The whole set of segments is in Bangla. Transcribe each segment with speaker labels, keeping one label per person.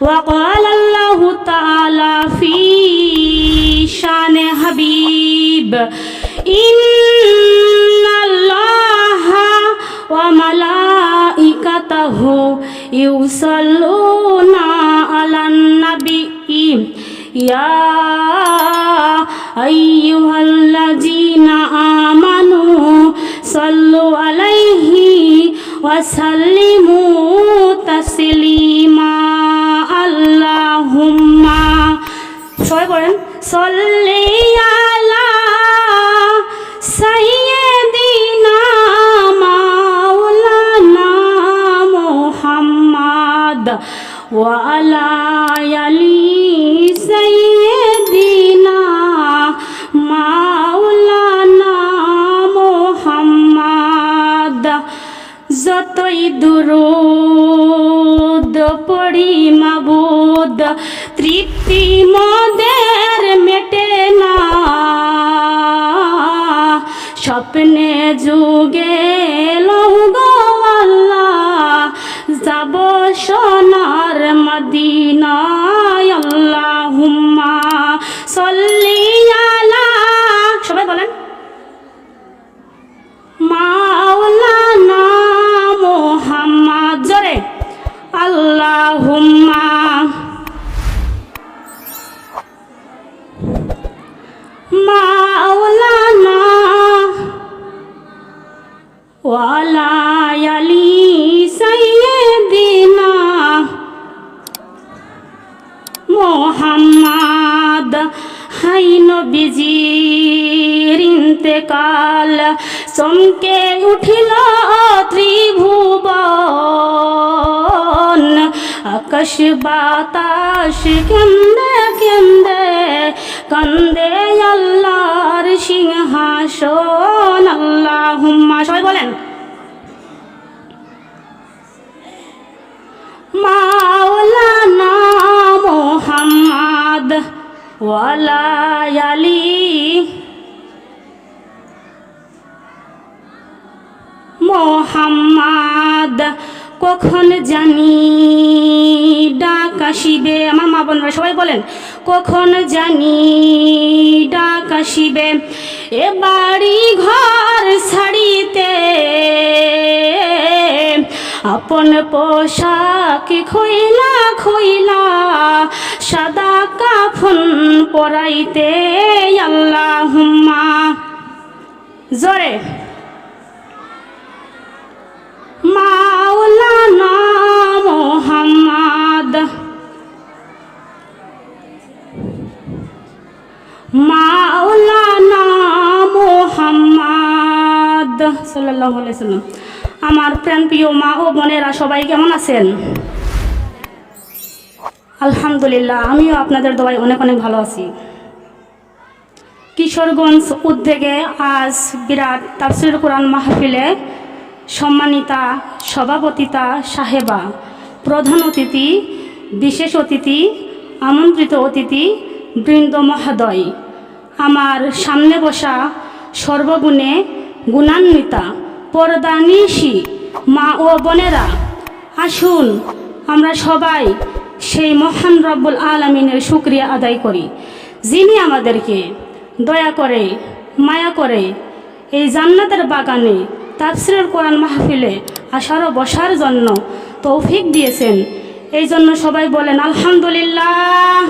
Speaker 1: وقال الله تعالى في شان حبيب إن الله وملائكته يصلون على النبي يا أيها الذين آمنوا صلوا عليه وسلموا সল্লি আলা সাইয়্যিদিনা মাওলানা মুহাম্মদ ওয়া আলা আলি সাইয়্যিদিনা যতই দুরুদ পড়ি মাবুদ তৃপ্তি মদের মেটে না। স্বপ্নে যুগে যাব সোনার মদিনায়। আল্লাহুম্মা সল্লি ইন্তেকাল চমকে উঠিল ত্রিভুবন। আকাশ বাতাস কেন্দে কেন্দে কান্দে আল্লাহর সিংহাসন। আল্লাহুম্মা, সবাই বলেন। মাওলানা মোহাম্মদ ওয়ালায়ালি মোহাম্মদ, কখন জানি ডাক আমার মা বোনরা সবাই বলেন, কখন জানি ডাক এ বাড়ি ঘর ছাড়িতে আপন পোশাক খইলা খইলা সাদা কাফন পরাইতে, আল্লাহুম্মা। জোরে। আমার প্রাণ প্রিয় মা ও বোনেরা, সবাই কেমন আছেন? আলহামদুলিল্লাহ, আমিও আপনাদের দোয়ায় অনেক অনেক ভালো আছি। কিশোরগঞ্জ উদ্যোগে আজ বিরাট তাফসির কোরআন মাহফিলে সম্মানিতা, সভাপতিতা, সাহেবা, প্রধান অতিথি, বিশেষ অতিথি, আমন্ত্রিত অতিথি, বৃন্দ মহোদয়। আমার সামনে বসা সর্বগুণে গুণান্বিতা, পরদানিশি মা ও বোনেরা, আসুন আমরা সবাই সেই মহান রব্বুল আলমিনের শুক্রিয়া আদায় করি, যিনি আমাদেরকে দয়া করে, মায়া করে এই জান্নাতের বাগানে তাফসিরুল কোরআন মাহফিলে আসার ও বসার জন্য তৌফিক দিয়েছেন। এই জন্য সবাই বলেন, আলহামদুলিল্লাহ।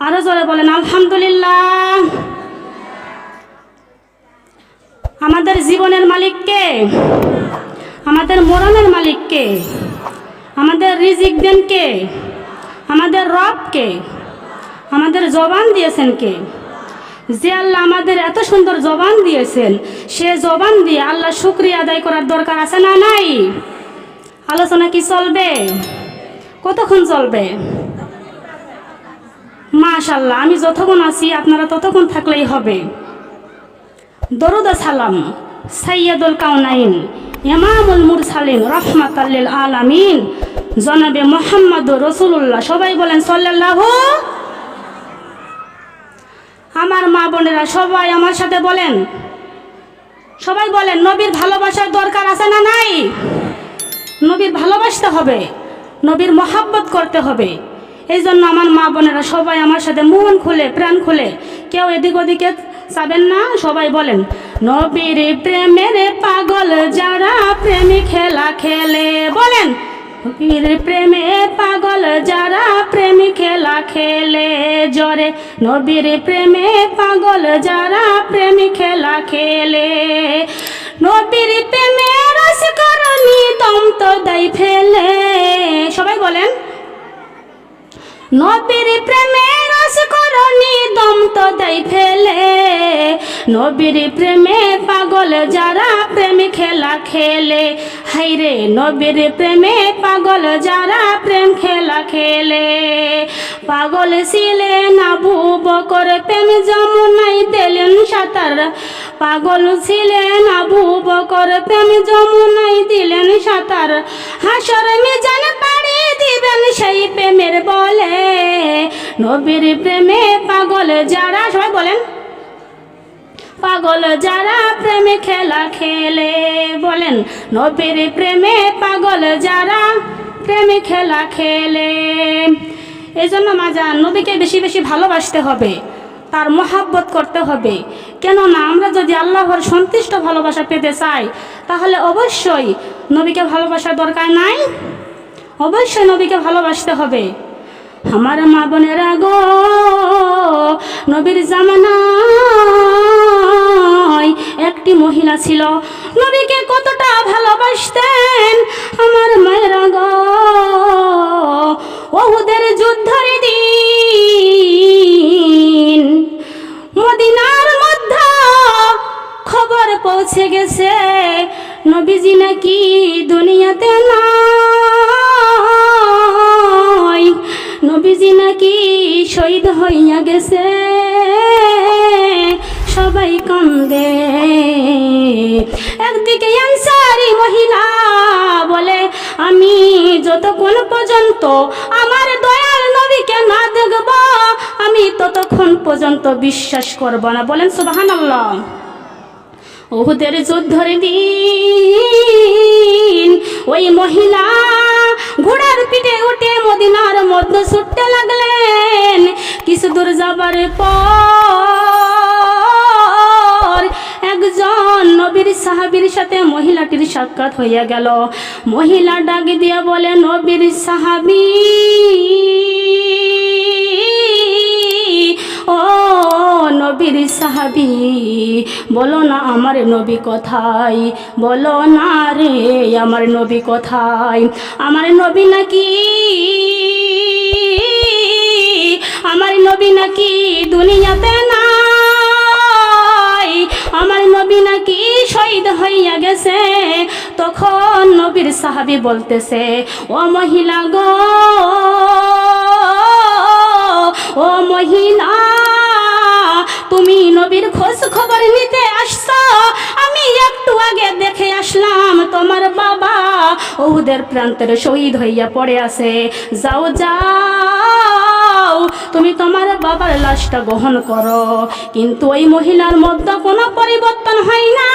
Speaker 1: আরও জোরে বলেন, আলহামদুলিল্লাহ। আমাদের জীবনের মালিককে আমাদের মরণের মালিককে আমাদের রিজিক দেন কে? আমাদের রবকে আমাদের জবান দিয়েছেন কে? যে আল্লাহ আমাদের এত সুন্দর জবান দিয়েছেন, সে জবান দিয়ে আল্লাহ শুক্রিয়া আদায় করার দরকার আছে না নাই? আলোচনা কি চলবে? কতক্ষণ চলবে? মাশাল্লাহ আমি যতক্ষণ আছি, আপনারা ততক্ষণ থাকলেই হবে। দরুদ সালাম সাইয়দুল কাউনাইন ইমামুল মুরসালিন রহমাতাল্লিল আলামিন। জনাবে মোহাম্মদ রসুল্লাহ সবাই বলেন সাল্লাল্লাহু আমার মা বোনেরা সবাই আমার সাথে বলেন। সবাই বলেন, নবীর ভালোবাসার দরকার আছে না নাই? নবীর ভালোবাসতে হবে, নবীর মহাব্বত করতে হবে। এই জন্য আমার মা বোনেরা সবাই আমার সাথে মন খুলে, প্রাণ খুলে। কেউ এদিক ওদিকে চাবেন না, সবাই বলেন, নবীর প্রেমের পাগল যারা প্রেমী খেলা খেলে। বলেন নবীর প্রেমে পাগল, যারা প্রেমী খেলা খেলে জরে নবীর প্রেমে পাগল, যারা প্রেমী খেলা খেলে। নবীর প্রেমে দম দেয় ফেলে। সবাই বলেন, নবীর প্রেমে রস করনি, দম তো দেয় ফেলে। নবীর প্রেমে পাগল যারা প্রেম খেলা খেলে। হাইরে, নবীর প্রেমে পাগল যারা প্রেম খেলা খেলে। পাগল ছিলেন আবু বকর প্রেম যমুনাই দিলেন সাঁতার। পাগল ছিলেন আবু বকর প্রেম যমুনাই দিলেন সাঁতার। হাসর মিজান নবীর প্রেমে পাগল যারা, সবাই বলেন। পাগল যারা প্রেমে খেলা খেলে, বলেন। নবীর প্রেমে পাগল যারা প্রেমে খেলা খেলে। এই জন্য মাজান নবীকে বেশি বেশি ভালোবাসতে হবে, তার মহাব্বত করতে হবে। কেননা আমরা যদি আল্লাহর সন্তুষ্ট ভালোবাসা পেতে চাই, তাহলে অবশ্যই নবীকে ভালোবাসার দরকার নাই। অবশ্যই নবীকে ভালোবাসতে হবে। আমার মা বোনেরা গো নবীর জামানায় একটি মহিলা ছিল। নবীকে কতটা ভালোবাসতেন আমার মায়েরা গো ওহুদের যুদ্ধের দিন মদিনার মধ্যে খবর পৌঁছে গেছে, নবীজি নাকি দুনিয়াতে নাই। নবীজি নাকি শহীদ হইয়া গেছে। সবাই কান্দে। একদিকে আনসারি মহিলা বলে, আমি যতক্ষণ পর্যন্ত আমার দয়াল নবীকে না দেখব, আমি ততক্ষণ পর্যন্ত বিশ্বাস করব না। বলেন সুবাহান ওহুদের যুদ্ধের দিন। ওই মহিলা ঘোড়ার পিঠে উঠে মদিনার মধ্যে ছুটতে লাগলেন। কিছু দূর যাবার পর একজন নবীর সাহাবীর সাথে মহিলাটির সাক্ষাৎ হইয়া গেল। মহিলা ডাক দিয়া বলে, নবীর সাহাবি, ও নবীর সাহাবি। বলো না আমার নবী কোথায়? বলো না রে আমার নবী কোথায়? আমার নবী নাকি আমার নবী নাকি দুনিয়াতে নাই? আমার নবী নাকি শহীদ হইয়া গেছে? তখন নবীর সাহাবি বলতেছে, ও মহিলা গো, ও মহিলা নবীর খোঁজ খবর নিতে আসছো? আমি একটু আগে দেখে আসলাম তোমার বাবা ওদের প্রান্তের শহীদ হইয়া পড়ে আছে। যাও যাও, তুমি তোমার বাবার লাশটা গ্রহণ করো। কিন্তু ওই মহিলার মধ্যে কোনো পরিবর্তন হয় না।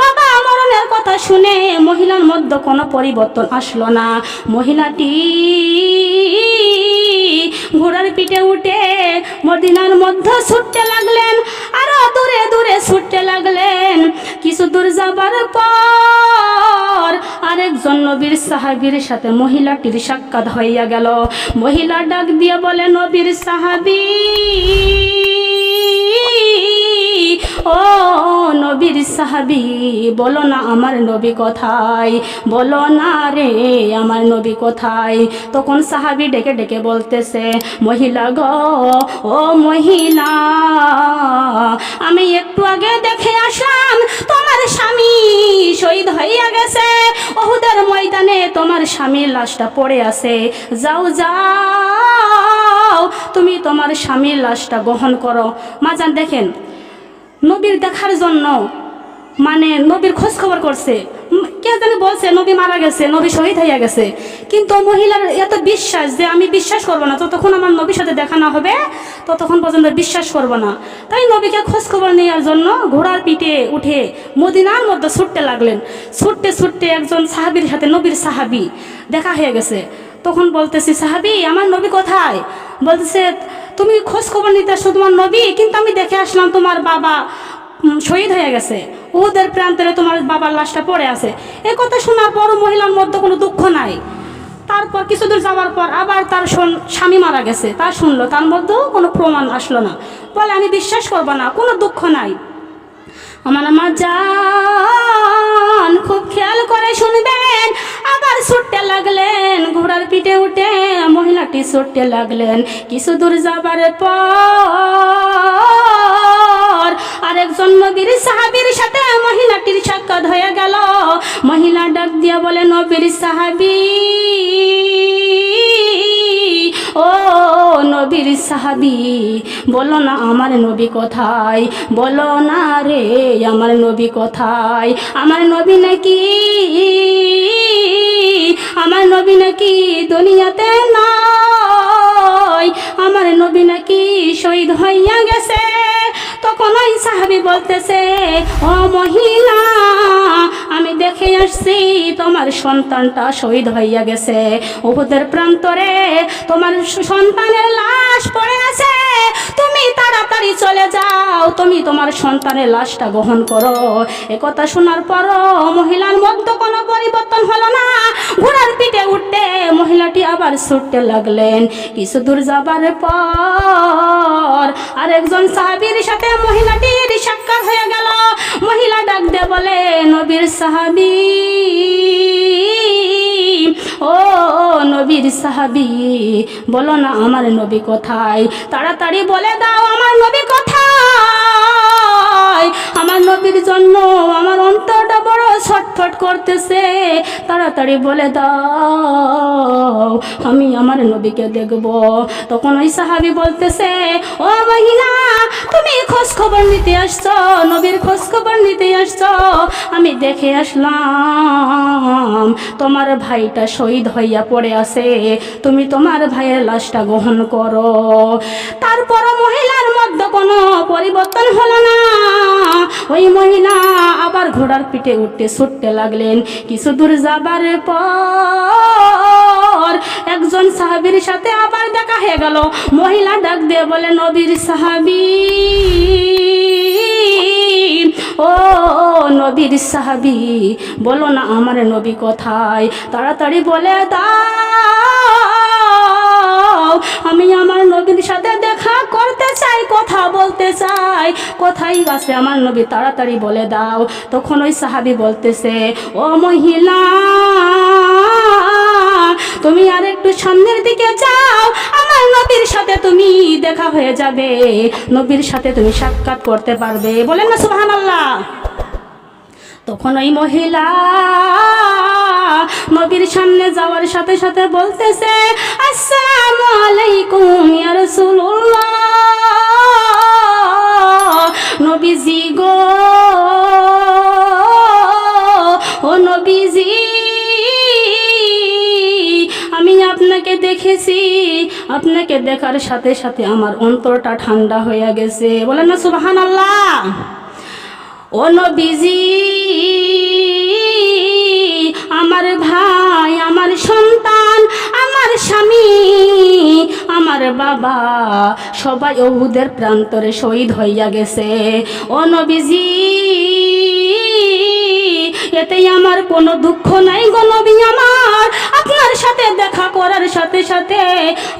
Speaker 1: বাবা মরণের কথা শুনে মহিলার মধ্যে কোনো পরিবর্তন আসলো না। মহিলাটি ঘোড়ার পিঠে উঠে মদিনার মধ্যে ছুটতে লাগলেন। ছুটতে লাগলেন। কিছু দূর যাবার পর আরেকজন নবীর সাহাবির সাথে মহিলাটির সাক্ষাৎ হইয়া গেল। মহিলা ডাক দিয়ে বলে, নবীর সাহাবী! ও নবীর সাহাবি, বলো না আমার নবী কোথায়? বলো না রে আমার নবী কোথায়? তখন সাহাবি ডেকে ডেকে বলতেছে, মহিলা গো, ও মহিলা, আমি একটু আগে দেখে আসলাম, তোমার স্বামী শহীদ হইয়া গেছে। ওহুদের ময়দানে তোমার স্বামীর লাশটা পড়ে আছে। যাও যাও, তুমি তোমার স্বামীর লাশটা গ্রহণ করো। মাজান দেখেন নবীর দেখার জন্য মানে নবীর খোঁজ খবর করছে কে জানি বলছে, নবী মারা গেছে, নবী শহীদ হইয়া গেছে। কিন্তু মহিলার এত বিশ্বাস যে আমি বিশ্বাস করব না, ততক্ষণ আমার নবীর সাথে দেখা না হবে, ততক্ষণ পর্যন্ত বিশ্বাস করব না। তাই নবীকে খোঁজ খবর নেওয়ার জন্য ঘোড়ার পিঠে উঠে মদিনার মধ্যে ছুটতে লাগলেন। ছুটতে ছুটতে একজন সাহাবির সাথে, নবীর সাহাবি দেখা হয়ে গেছে। তখন বলতেছি, সাহাবি, আমার নবী কোথায়? বলতেছে, তুমি খোঁজ খবর নিতে আসছো তোমার নবী, কিন্তু আমি দেখে আসলাম তোমার বাবা শহীদ হয়ে গেছে। ওদের প্রান্তরে তোমার বাবার লাশটা পড়ে আছে। এ কথা শোনার পরও মহিলার মধ্যে কোনো দুঃখ নাই। তারপর কিছু দূর যাওয়ার পর আবার তার স্বামী মারা গেছে। তা শুনলো, তার মধ্যেও কোনো প্রমাণ আসলো না। বলে, আমি বিশ্বাস করব না, কোনো দুঃখ নাই। আমার আমার যান খুব খেয়াল করে শুনবেন। আবার ছুটতে লাগলেন, ঘোড়ার পিঠে উঠে মহিলাটি ছুটতে লাগলেন। কিছু দূর যাবার পর আরেকজন নবীর সাহাবীর সাথে মহিলাটির সাক্ষাৎ হয়ে গেল। মহিলা ডাক দিয়া বলে, নবীর সাহাবী, ও নবীর সাহাবি, বলো না আমার নবী কোথায়? বলো না রে আমার নবী কোথায়? আমার নবী নাকি আমার নবী নাকি দুনিয়াতে নয় আমার নবী নাকি শহীদ হইয়া গেছে। তখন ওই সাহাবি বলতেছে, ও মহিলা আমি দেখে আসছি, তোমার সন্তানটা শহীদ হইয়া গেছে। উহুদের প্রান্তরে তোমার সন্তানের লাশ পড়ে আছে। তুমি তাড়াতাড়ি চলে যাও, তুমি তোমার সন্তানের লাশটা গ্রহণ করো। এ কথা শোনার পরও মহিলার মধ্যে কোনো পরিবর্তন হলো না। ঘোড়ার পিঠে উঠতে মহিলাটি আবার ছুটতে লাগলেন। কিছু দূর যাবার পর আরেকজন সাহাবীর সাথে মহিলাটির সাক্ষাৎ হয়ে গেল। মহিলা ডাক দে বলে, নবীর সাহাবী। ও নবীর সাহাবি, বলো না আমার নবী কোথায়? তাড়াতাড়ি বলে দাও আমার নবী কোথায়? আমার নবীর জন্য আমার অন্তরটা বড় ছটফট করতেছে। তাড়াতাড়ি বলে দাও। আমি আমার নবীকে দেখব। তখন ওই সাহাবি বলতেছে, ও মহিলা, তুমি খোঁজ খবর নিতে আসছো? নবীর খোঁজ খবর নিতে আসছো? আমি দেখে আসলাম, তোমার ভাইটা শহীদ হইয়া পড়ে আছে। তুমি তোমার ভাইয়ের লাশটা গ্রহণ করো। তারপর মহিলার মধ্যে কোনো পরিবর্তন হলো না। ওই মহিলা আবার ঘোড়ার পিঠে উঠতে ছুটতে লাগলেন। কিছু দূর যাবার পর একজন সাহাবীর সাথে আবার দেখা হয়ে গেল। মহিলা ডাক দিয়ে বলে, নবীর সাহাবি, ও নবীর সাহাবি, বলো না আমার নবী কোথায়? তাড়াতাড়ি বলে, দাও, আমি আমার নবীর সাথে দেখা করতে চাই, কথা বলতে চাই। কোথায় আছে আমার নবী? তাড়াতাড়ি বলে, দাও। তখন ওই সাহাবি বলতেছে, ও মহিলা তুমি আর একটু সামনের দিকে যাও। আমার নবীর সাথে তুমি দেখা হয়ে যাবে। নবীর সাথে তুমি সাক্ষাৎ করতে পারবে। বলেন না সুবহান আল্লাহ তখন ওই মহিলা নবীর সামনে যাওয়ার সাথে সাথে বলতেছে, আসসালামু আলাইকুম ইয়া রাসূলুল্লাহ। নবীজি গো দেখেছি। আপনাকে দেখার সাথে সাথে আমার অন্তরটা ঠান্ডা হয়ে গেছে। বলেন না সুবাহান আল্লাহ ও নবীজি, আমার ভাই, আমার সন্তান, আমার স্বামী, আমার বাবা, সবাই অহুদের প্রান্তরে শহীদ হইয়া গেছে। ও নবীজি এতেই আমার কোনো দুঃখ নাই গো নবী আমার। আপনার সাথে দেখা করার সাথে সাথে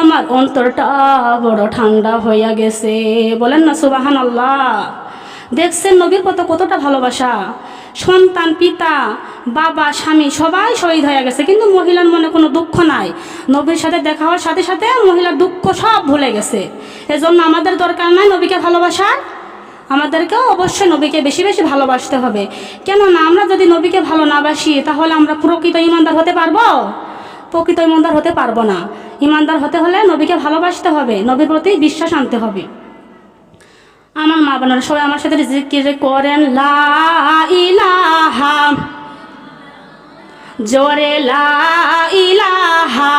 Speaker 1: আমার অন্তরটা বড় ঠান্ডা হইয়া গেছে। বলেন না সুবাহান আল্লাহ দেখছেন নবীর কত কতটা ভালোবাসা? সন্তান, পিতা, বাবা, স্বামী, সবাই শহীদ হয়ে গেছে, কিন্তু মহিলার মনে কোনো দুঃখ নাই। নবীর সাথে দেখা হওয়ার সাথে সাথে মহিলার দুঃখ সব ভুলে গেছে। এজন্য আমাদের দরকার নাই নবীকে ভালোবাসার। আমাদেরকেও অবশ্যই নবীকে বেশি বেশি ভালোবাসতে হবে। কেননা আমরা যদি নবীকে ভালো না বাসি, তাহলে আমরা প্রকৃত ইমানদার হতে পারব? প্রকৃত ইমানদার হতে পারব না। ইমানদার হতে হলে নবীকে ভালোবাসতে হবে, নবীর প্রতি বিশ্বাস আনতে হবে। আমার মা বোনেরা সবাই আমার সাথে জিকির করেন, লা জোরে লা ইলাহা।